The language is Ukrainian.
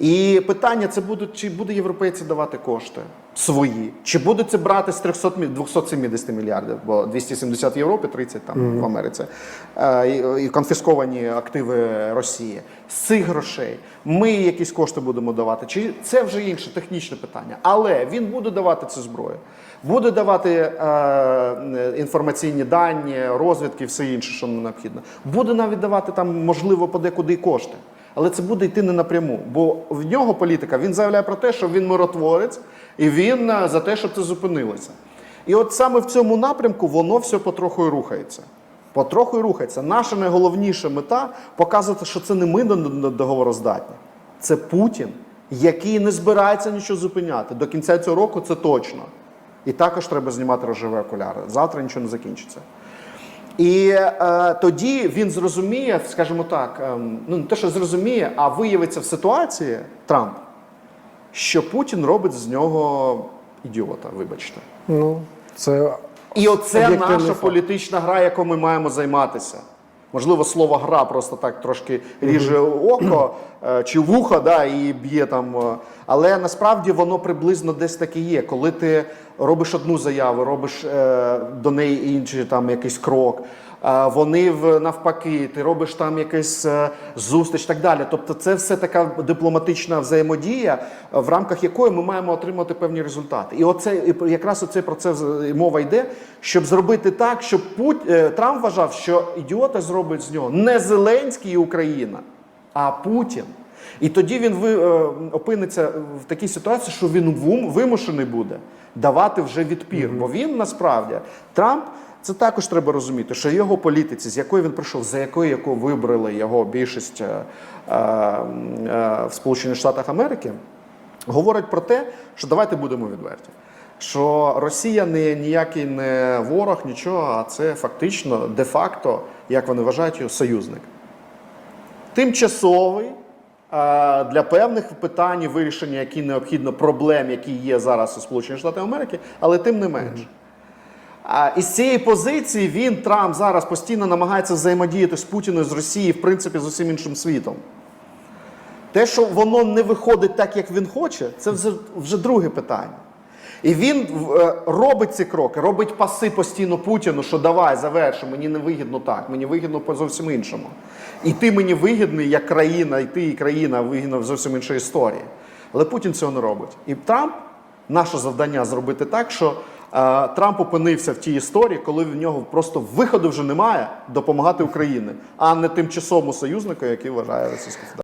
І питання це будуть, чи буде європейці давати кошти свої, чи будуть це брати з 300, 270 мільярдів, бо 270 в Європі, 30 там в Америці, е, і, і конфісковані активи Росії. З цих грошей ми якісь кошти будемо давати. Чи це вже інше технічне питання? Але він буде давати цю зброю, буде давати е, інформаційні дані, розвідки, все інше, що нам необхідно. Буде навіть давати там, можливо, подекуди кошти. Але це буде йти не напряму, бо в нього політика він заявляє про те, що він миротворець, і він е, за те, щоб це зупинилося. І от саме в цьому напрямку воно все потроху і рухається. Потроху і рухається. Наша найголовніша мета показувати, що це не ми до- до- договороздатні, це Путін, який не збирається нічого зупиняти. До кінця цього року це точно. І також треба знімати рожеві окуляри. Завтра нічого не закінчиться. І е, тоді він зрозуміє, скажімо так, е, ну не те, що зрозуміє, а виявиться в ситуації Трамп, що Путін робить з нього ідіота, вибачте. Ну, це І оце Об'єктивний наша факт. політична гра, якою ми маємо займатися. Можливо, слово гра просто так трошки ріже око е, чи вухо, да, і б'є там. е, Але насправді воно приблизно десь так і є. Коли ти робиш одну заяву, робиш е, до неї інший там якийсь крок. Вони навпаки, ти робиш там якийсь е, зустріч, так далі. Тобто, це все така дипломатична взаємодія, в рамках якої ми маємо отримати певні результати. І оце якраз оцей процес е, мова йде, щоб зробити так, щоб Пут... е, Трамп вважав, що ідіота зробить з нього не Зеленський і Україна, а Путін. І тоді він ви, опиниться в такій ситуації, що він вимушений буде давати вже відпір. Бо він насправді Трамп. Це також треба розуміти, що його політиці, з якої він прийшов, за якою яку вибрали його більшість е, е, е, в Сполучених Штатах Америки, говорить про те, що давайте будемо відверті. Що Росія не ніякий не ворог, нічого, а це фактично де-факто, як вони вважають, його союзник тимчасовий для певних питань, вирішення, які необхідно, проблем, які є зараз у Сполучених Штатах Америки, але тим не менш. А із цієї позиції він Трамп зараз постійно намагається взаємодіяти з Путіною, з Росією, в принципі, з усім іншим світом. Те, що воно не виходить так, як він хоче, це вже, вже друге питання. І він е, робить ці кроки, робить паси постійно Путіну, що давай, заверши, мені не вигідно так, мені вигідно по зовсім іншому. І ти мені вигідний як країна, і ти і країна вигідна в зовсім іншій історії. Але Путін цього не робить. І Трамп, наше завдання зробити так, що Трамп опинився в тій історії, коли в нього просто виходу вже немає допомагати Україні, а не тимчасовому союзнику, який вважає Російську Федерацію.